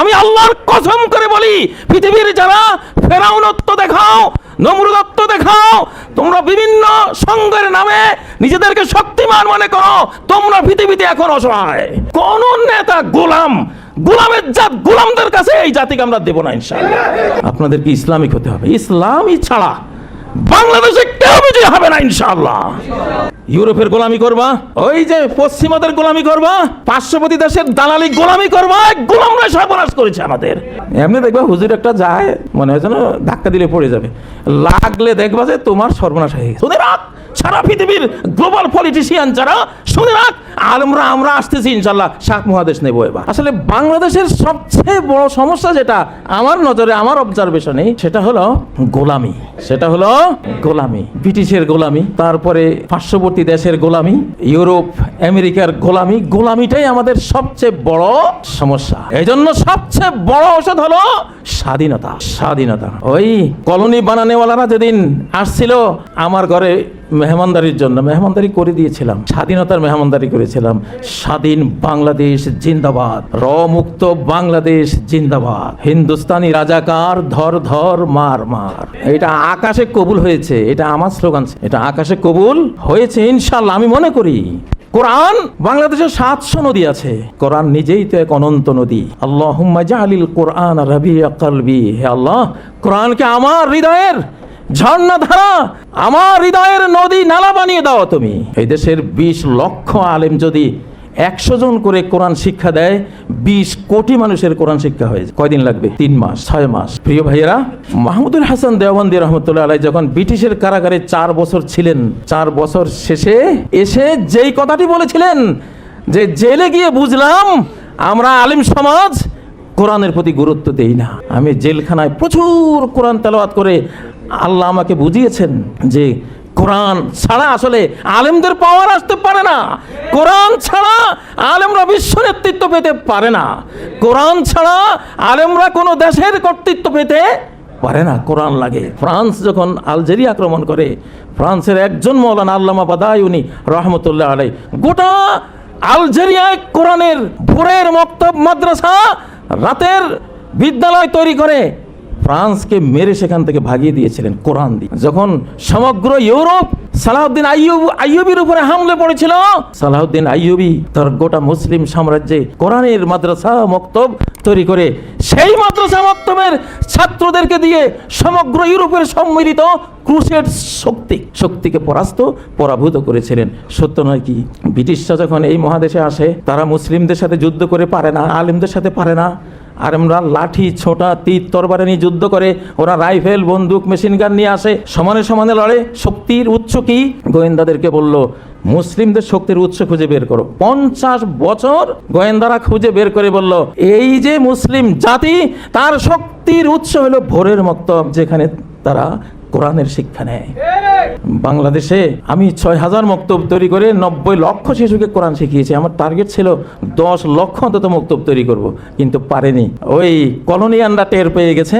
আমি আল্লাহর কসম করে বলি, পৃথিবীর যারা ফেরাউনত্ব দেখাও, নমরুদত্ব দেখাও, তোমরা বিভিন্ন সঙ্গের নামে নিজেদেরকে শক্তিমান মনে করো, তোমরা পৃথিবীতে এখন অসহায়। কোন নেতা গোলাম, গোলামের জাত গোলামদের কাছে এই জাতিকে আমরা দেব না, ইনশাআল্লাহ। আপনাদেরকে ইসলামিক হতে হবে? ইসলামই ছাড়া বাংলাদেশে কেউ বিজয় হবে না, ইনশাআল্লাহ। ইউরোপের গোলামি করবা? ওই যে পশ্চিমাদের গোলামি করবা? পার্শ্ববর্তী দেশের দালালি গোলামি করবা? গোলামরা সর্বনাশ করেছে আমাদের। এমনি দেখবা হুজুর একটা যায়, মনে হয় যেন ধাক্কা দিলে পড়ে যাবে। লাগলে দেখবা যে তোমার সর্বনাশ হয়ে গেছে। সারা পৃথিবীর গ্লোবাল পলিটিশিয়ান যারা, শুনে রাখ আমরা আমরা আসতেছি, ইনশাল্লাহ শাক মহাদেশ নেব এবার। আসলে বাংলাদেশের সবচেয়ে বড় সমস্যা যেটা, আমার নজরে, আমার অবজারভেশনে সেটা হলো গোলামি। সেটা হলো গোলামি। ব্রিটিশের গোলামি। তারপরে পার্শ্ববর্তী দেশের গোলামি, ইউরোপ, আমেরিকার গোলামি, গোলামিটাই আমাদের সবচেয়ে বড় সমস্যা। এই জন্য সবচেয়ে বড় ঔষধ হলো স্বাধীনতা স্বাধীনতা। ওই কলোনি বানানেওয়ালারা যেদিন আসছিল, আমার ঘরে মেহমানদারির জন্য মেহমানদারি করে দিয়েছিলাম, স্বাধীনতার মেহমানদারি করেছিলাম। স্বাধীন বাংলাদেশ জিন্দাবাদ র মুক্ত বাংলাদেশ জিন্দাবাদ। হিন্দুস্তানি রাজাকার ধর ধর মার মার। এটা আকাশে কবুল হয়েছে, এটা আমার স্লোগান এটা আকাশে কবুল হয়েছে ইনশাল্লাহ আমি মনে করি। কোরআন বাংলাদেশে সাতশো নদী আছে। কোরআন নিজেই তো এক অনন্ত নদী। আল্লাহ কোরআন রবি হে আল্লাহ, কোরআনকে আমার হৃদয়ের ঝর্ণা ধারা, আমার হৃদয়ের নদী নালা বানিয়ে দাও তুমি। এই দেশের বিশ লক্ষ আলেম যদি একশো জন করে কোরআন শিক্ষা দেয়, বিশ কোটি মানুষের কোরআন শিক্ষা হয়ে যায়। কয়দিন লাগবে? তিন মাস, ছয় মাস। প্রিয় ভাইয়েরা, মাহমুদুল হাসান দেওবন্দি রহমতুল্লাহ আলাই যখন ব্রিটিশের কারাগারে চার বছর ছিলেন, চার বছর শেষে এসে যেই কথাটি বলেছিলেন, যে জেলে গিয়ে বুঝলাম, আমরা আলিম সমাজ কোরআনের প্রতি গুরুত্ব দেই না। আমি জেলখানায় প্রচুর কোরআন তেলাওয়াত করে আল্লাহ আমাকে বুঝিয়েছেন যে কোরআন ছাড়া আসলে আলেমদের পাওয়ার আসতে পারে না। কোরআন ছাড়া আলেমরা বিশ্ব নেতৃত্ব পেতে পারে না। কোরআন ছাড়া আলেমরা কোনো দেশের কর্তৃত্ব পেতে পারে না। কোরআন লাগে। ফ্রান্স যখন আলজেরিয়া আক্রমণ করে, ফ্রান্সের একজন মৌলানা আল্লামা বাদায়ুনি রহমতুল্লাহ আলাই গোটা আলজেরিয়ায় কোরআনের ভোরের মক্তব মাদ্রাসা রাতের বিদ্যালয় তৈরি করে। ফ্রান্সকে মেরে সেখান থেকে ভাগিয়ে দিয়েছিলেন, কোরআন দিয়ে। যখন সমগ্র ইউরোপ সালাউদ্দিন আইয়ুব, আইয়ুবির উপরে হামলে পড়েছিল সালাউদ্দিন আইয়ুবি তার গোটা মুসলিম সাম্রাজ্যে কোরআনের মাদ্রাসা মক্তব তৈরি করে, সেই মাদ্রাসা মক্তবের ছাত্রদেরকে দিয়ে সমগ্র ইউরোপের সম্মিলিত ক্রুসেড শক্তি, শক্তিকে পরাস্ত, পরাভূত করেছিলেন। সত্য নয় কি? ব্রিটিশরা যখন এই মহাদেশে আসে, তারা মুসলিমদের সাথে যুদ্ধ করে পারে না, আলিমদের সাথে পারে না। আর আমরা লাঠি, ছোটা তীর তরবারে নিয়ে যুদ্ধ করে ওরা রাইফেল, বন্দুক, মেশিন গান নিয়ে আসে। সমানে সমানে লড়ে। শক্তির উৎস কি? গোয়েন্দাদেরকে বলল, মুসলিমদের শক্তির উৎস খুঁজে বের করো। পঞ্চাশ বছর গোয়েন্দারা খুঁজে বের করে বলল, এই যে মুসলিম জাতি, তার শক্তির উৎস হলো ভোরের মক্তব, যেখানে তারা কোরআনের শিক্ষা নেয়। বাংলাদেশে আমি ছয় হাজার মক্তব তৈরি করে নব্বই লক্ষ শিশুকে কোরআন শিখিয়েছি। আমার টার্গেট ছিল দশ লক্ষ অন্তত মক্তব তৈরি করব, কিন্তু পারেনি। ওই কলোনিয়ানরা টের পেয়ে গেছে,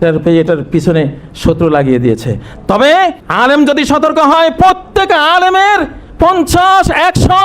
টের পেয়ে এটার পিছনে শত্রু লাগিয়ে দিয়েছে। তবে আলেম যদি সতর্ক হয়, প্রত্যেক আলেমের পঞ্চাশ, একশো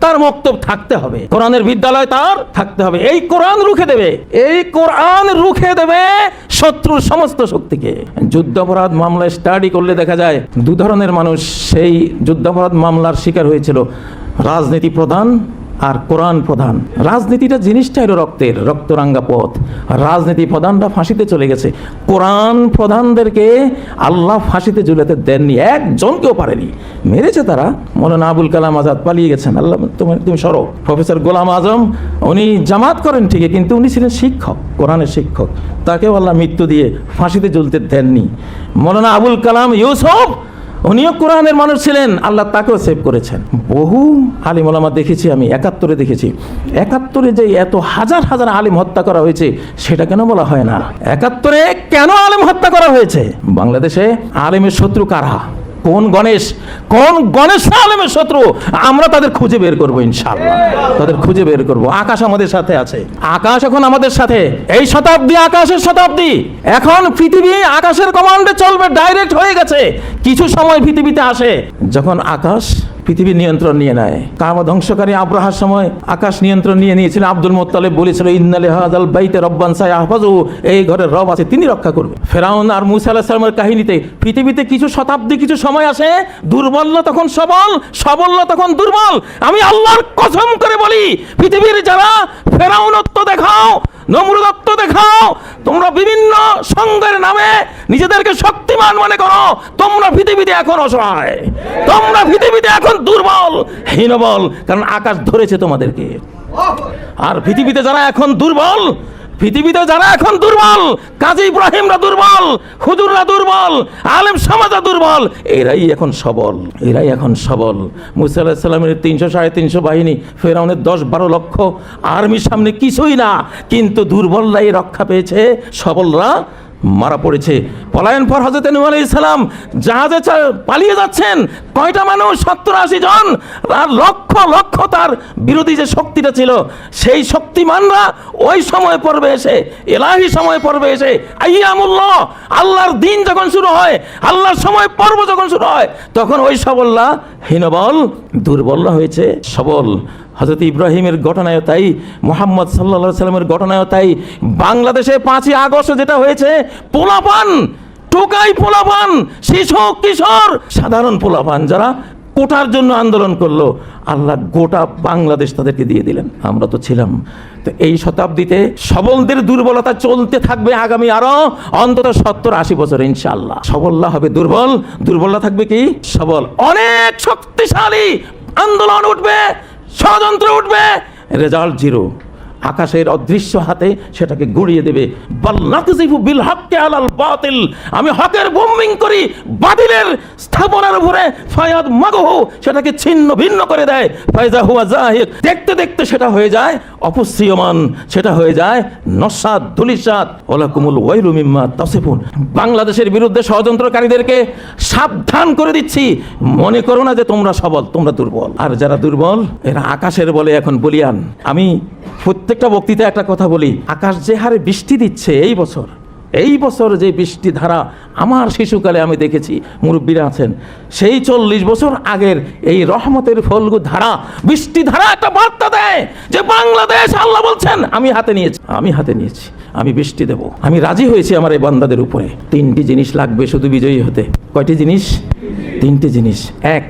তার মক্তব থাকতে হবে। কোরআনের বিদ্যালয় তার থাকতে হবে। এই কোরআন রুখে দেবে। এই কোরআন রুখে দেবে শত্রুর সমস্ত শক্তিকে। যুদ্ধাপরাধ মামলায় স্টাডি করলে দেখা যায়, দু ধরনের মানুষ সেই যুদ্ধাপরাধ মামলার শিকার হয়েছিল। রাজনীতি প্রধান আর কোরআন প্রধান। রাজনীতিটা জিনিসটা হলো রক্তের, রক্তরাঙ্গা পথ। রাজনীতি প্রধানরা ফাঁসিতে চলে গেছে। কোরআন প্রধানদেরকে আল্লাহ ফাঁসিতে ঝুলাতে দেননি, একজনকেও পারেনি। মেরেছে তারা, মৌলানা আবুল কালাম আজাদ পালিয়ে গেছেন। আল্লাহ, তুমি তুমি সরো। প্রফেসর গোলাম আজম, উনি জামাত করেন ঠিকই, কিন্তু উনি ছিলেন শিক্ষক, কোরআনের শিক্ষক। তাকেও আল্লাহ মৃত্যু দিয়ে ফাঁসিতে ঝুলতে দেননি। মৌলানা আবুল কালাম ইউসুফ উনিও কোরআনের মানুষ ছিলেন, আল্লাহ তাকেও সেভ করেছেন। বহু আলিম ওলামা দেখেছি আমি, একাত্তরে দেখেছি। একাত্তরে যে এত হাজার হাজার আলিম হত্যা করা হয়েছে, সেটা কেন বলা হয় না? একাত্তরে কেন আলিম হত্যা করা হয়েছে? বাংলাদেশে আলিমের শত্রু কারা? কোন গণেশ কোন গণেশ আলমের শত্রু? আমরা তাদের খুঁজে বের করব ইনশাল্লাহ তাদের খুঁজে বের করব। আকাশ আমাদের সাথে আছে। আকাশ এখন আমাদের সাথে। এই শতাব্দী আকাশের শতাব্দী। এখন পৃথিবী আকাশের কমান্ডে চলবে ডাইরেক্ট হয়ে গেছে। কিছু সময় পৃথিবীতে আসে। যখন আকাশ পৃথিবীর নিয়ন্ত্রণ নিয়ে নেয়। কাবা ধ্বংসকারী আব্রাহার সময় আকাশ নিয়ন্ত্রণ নিয়ে নিয়েছিল। আব্দুল মোত্তালেব বলেছিল, ইন্নালে হাজাল বাইতে রব্বান সাই আহফাজু এই ঘরের রব আছে, তিনি রক্ষা করবে। ফেরাউন আর মুসা আলাহ সালামের কাহিনীতে পৃথিবীতে কিছু শতাব্দী, কিছু সময় আসে, দুর্বল তখন সবল সবল তখন দুর্বল। আমি আল্লাহর কসম করে বলি, পৃথিবীর যারা ফেরাউনত্ব দেখাও নমরুদত্ব দেখাও, তোমরা বিভিন্ন সঙ্গের নামে নিজেদেরকে শক্তিমান মনে করো, তোমরা পৃথিবীতে এখন অসহায়, তোমরা পৃথিবীতে এখন দুর্বল, হীনবল, কারণ আকাশ ধরেছে তোমাদেরকে। আর পৃথিবীতে যারা এখন দুর্বল পৃথিবীতে যারা এখন দুর্বল, কাজী ইব্রাহিমরা দুর্বল, হুজুররা দুর্বল, আলেম সমাজা দুর্বল, এরাই এখন সবল, এরাই এখন সবল। মুসা তিনশো সাড়ে তিনশো বাহিনী, ফেরাউনের দশ বারো লক্ষ আর্মির সামনে কিছুই না, কিন্তু দুর্বলরাই রক্ষা পেয়েছে, সবলরা মারা পড়েছে। পলায়ন পর হজরত নূহ আলাইহিস সালাম, জাহাজে পালিয়ে যাচ্ছেন। কয়টা মানুষ? সত্তর আশি জন। আর লক্ষ লক্ষ তার বিরোধী যে শক্তিটা ছিল, সেই শক্তিমানরা ওই সময় পর্বে এসে, এলাহি সময় পর্বে এসে, আইয়ামুল্লাহ, আল্লাহর দিন যখন শুরু হয়, আল্লাহর সময় পর্ব যখন শুরু হয়, তখন ওই সবলরা হীনবল, দুর্বল হয়েছে, সবল। হজরত ইব্রাহিমের ঘটনায় তাই, মোহাম্মদ সাল্লা সাল্লামের ঘটনায় তাই। বাংলাদেশে পাঁচই আগস্ট যেটা হয়েছে, পোলাপান, টোকাই পোলাপান শিশু কিশোর, সাধারণ পোলাপান যারা কোটার জন্য আন্দোলন করল। আল্লাহ গোটা বাংলাদেশ তাদেরকে দিয়ে দিলেন। আমরা তো ছিলাম। তো এই শতাব্দীতে সবলদের দুর্বলতা চলতে থাকবে আগামী আরও অন্তত সত্তর আশি বছর ইনশাল্লাহ সবল্লা হবে দুর্বল। দুর্বলতা থাকবে কি? সবল। অনেক শক্তিশালী আন্দোলন উঠবে, ষড়যন্ত্র উঠবে, রেজাল্ট জিরো। আকাশের অদৃশ্য হাতে সেটাকে গুড়িয়ে দেবে। বিল হককে আলাল বাতিল। আমি হকের বোম্বিং করি, বাতিলের স্থাপনার উপরে ফায়াদ মাগহু সেটাকে ছিন্ন ভিন্ন করে দেয়। ফায়জা হুয়া জাহিদ। দেখতে দেখতে সেটা হয়ে যায় অপসৃয়মান সেটা হয়ে যায় নসাদ দুলিসাদ ওলাকুমুল ওয়াইলু মিম্মা তাসিফুন। বাংলাদেশের বিরুদ্ধে ষড়যন্ত্রকারীদেরকে সাবধান করে দিচ্ছি। মনে করো না যে তোমরা সবল, তোমরা দুর্বল। আর যারা দুর্বল, এরা আকাশের বলে এখন বলিয়ান। আমি প্রত্যেকটা বক্তৃতায় একটা কথা বলি, আকাশ যে হারে বৃষ্টি দিচ্ছে এই বছর এই বছর যে বৃষ্টি ধারা আমার শিশুকালে আমি দেখেছি, মুরব্বীরা আছেন, সেই চল্লিশ বছর আগের এই রহমতের ফলগু ধারা, বৃষ্টি ধারা একটা বার্তা দেয় যে বাংলাদেশ আল্লাহ বলছেন, আমি হাতে নিয়েছি, আমি হাতে নিয়েছি, আমি বৃষ্টি দেব, আমি রাজি হয়েছি আমার এই বান্দাদের উপরে। তিনটি জিনিস লাগবে শুধু বিজয়ী হতে। কয়টি জিনিস? তিনটি জিনিস। এক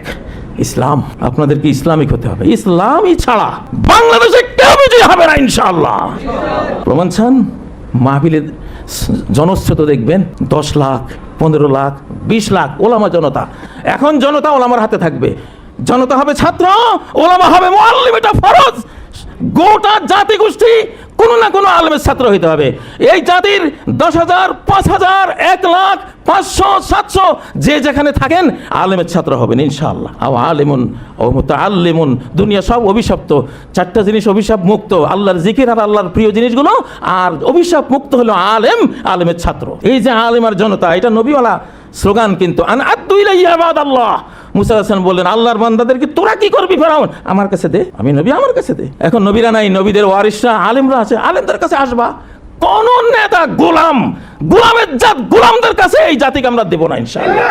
ইসলাম, আপনাদেরকে ইসলামিক হতে হবে। ইসলামই ছাড়া বাংলাদেশে কেউ বিজয়ী হবে না, ইনশাআল্লাহ। প্রমাণ চান, মাহফিলের জনস্রোত দেখবেন, দশ লাখ, পনেরো লাখ, বিশ লাখ ওলামা জনতা। এখন জনতা ওলামার হাতে থাকবে। জনতা হবে ছাত্র, ওলামা হবে মোয়াল্লিম এটা ফরজ। গোটা জাতি গোষ্ঠী কোনো না কোনো আলমের ছাত্র হইতে হবে। এই জাতির দশ হাজার, পাঁচ হাজার, এক লাখ, পাঁচশো, সাতশো, যে যেখানে থাকেন, আলেমের ছাত্র হবেন ইনশাআল্লাহ। আও আলেমুন, ও আল্লেমুন দুনিয়া সব অভিশপ্ত। চারটা জিনিস অভিশাপ মুক্ত, আল্লাহর জিকির আর আল্লাহর প্রিয় জিনিসগুলো, আর অভিশাপ মুক্ত হলো আলেম, আলেমের ছাত্র। এই যে আলেম আর জনতা, এটা নবীওয়ালা স্লোগান কিন্তু, আন ইয়াবাদ আল্লাহ মুসা হাসান বললেন, আল্লাহর বান্দাদেরকে তোরা কি করবি ফেরাউন? আমার কাছে দে, আমি নবী, আমার কাছে দে। এখন নবীরা নাই, নবীদের ওয়ারিসরা আলেমরা আছে, আলেমদের কাছে আসবা। কোন নেতা গোলাম, গোলামের জাত গোলামদের কাছে এই জাতিকে আমরা দেবো না, ইনশাআল্লাহ।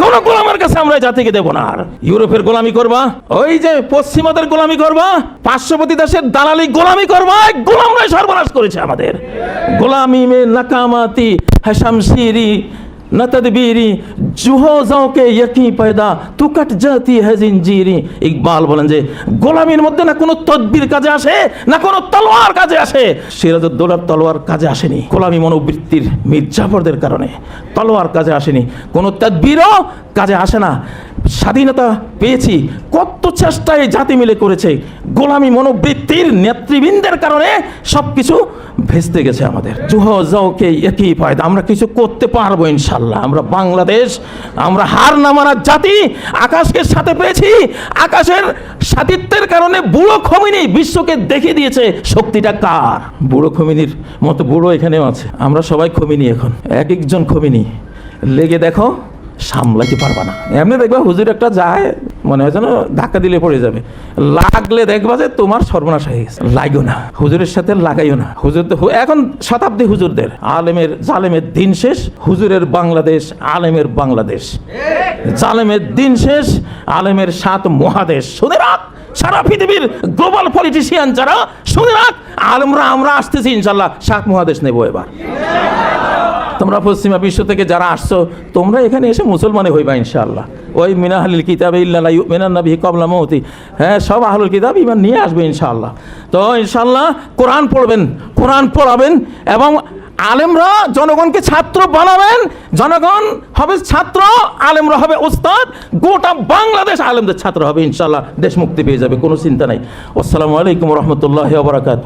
কোন গোলামের কাছে আমরা জাতিকে দেবো না। আর ইউরোপের গোলামি করবা, ওই যে পশ্চিমাদের গোলামি করবা, পার্শ্ববর্তী দেশের দালালি গোলামি করবা গোলামরাই সর্বনাশ করেছে আমাদের। গোলামি মে নাকামাতি হ্যাশামশিরি न तदबीरी जुहो जाओ के यकी पैदा তু কাট জাতি है জিনজিরি ইকবাল বলেন যে গোলামির মধ্যে না কোনো তদবির কাজে আসে না কোনো তলোয়ার কাজে আসে সিরাজউদ্দৌলার তলোয়ার কাজে আসেনি গোলামি মনোবৃত্তির মির্জাফরদের কারণে তলোয়ার কাজে আসেনি কোনো তদবিরও কাজে আসে না স্বাধীনতা পেয়েছি। কত চেষ্টায় জাতি মিলে করেছে। গোলামি মনোবৃত্তির নেতৃবৃন্দের কারণে সব কিছু ভেস্তে গেছে আমাদের। জুহ জাওকে একই ফায়দা। আমরা কিছু করতে পারব ইনশাল্লাহ। আমরা বাংলাদেশ, আমরা হার না মানার জাতি আকাশকে সাথে পেয়েছি। আকাশের সাতিত্বের কারণে বুড়ো খমিনি বিশ্বকে দেখিয়ে দিয়েছে। শক্তিটা কার? বুড়ো খমিনির মতো বুড়ো এখানেও আছে। আমরা সবাই খমিনি এখন। এক একজন খমিনি। লেগে দেখো। সামলাইতে পারবা না। এমনি দেখবা হুজুর একটা যায়, মনে হয় যেন ধাক্কা দিলে পড়ে যাবে। লাগলে দেখবা যে তোমার সর্বনাশ হয়ে গেছে। লাগো না। হুজুরের সাথে লাগাইও না। হুজুর এখন শতাব্দী হুজুরদের। আলেমের, জালেমের দিন শেষ, হুজুরের বাংলাদেশ, আলেমের বাংলাদেশ। জালেমের দিন শেষ, আলেমের সাত মহাদেশ। শুনে রাখ, সারা পৃথিবীর গ্লোবাল পলিটিশিয়ান যারা, শুনে রাখ, আলেমরা আমরা আসতেছি, ইনশাল্লাহ সাত মহাদেশ নেব এবার। তোমরা পশ্চিমা বিশ্ব থেকে যারা আসছো, তোমরা এখানে এসে মুসলমানে হইবা ইনশাআল্লাহ। ওই মিনাহালিল কিতাবে ইল্লাহ মিনান নবী কবলা মৌতি হ্যাঁ সব আহলুল কিতাব ইমান নিয়ে আসবে ইনশাআল্লাহ। তো ইনশাআল্লাহ কোরআন পড়বেন, কোরআন পড়াবেন এবং আলেমরা জনগণকে ছাত্র বানাবেন। জনগণ হবে ছাত্র, আলেমরা হবে ওস্তাদ গোটা বাংলাদেশ আলেমদের ছাত্র হবে ইনশাআল্লাহ। দেশ মুক্তি পেয়ে যাবে, কোনো চিন্তা নাই। আসসালামু আলাইকুম রহমতুল্লাহ বারাকাত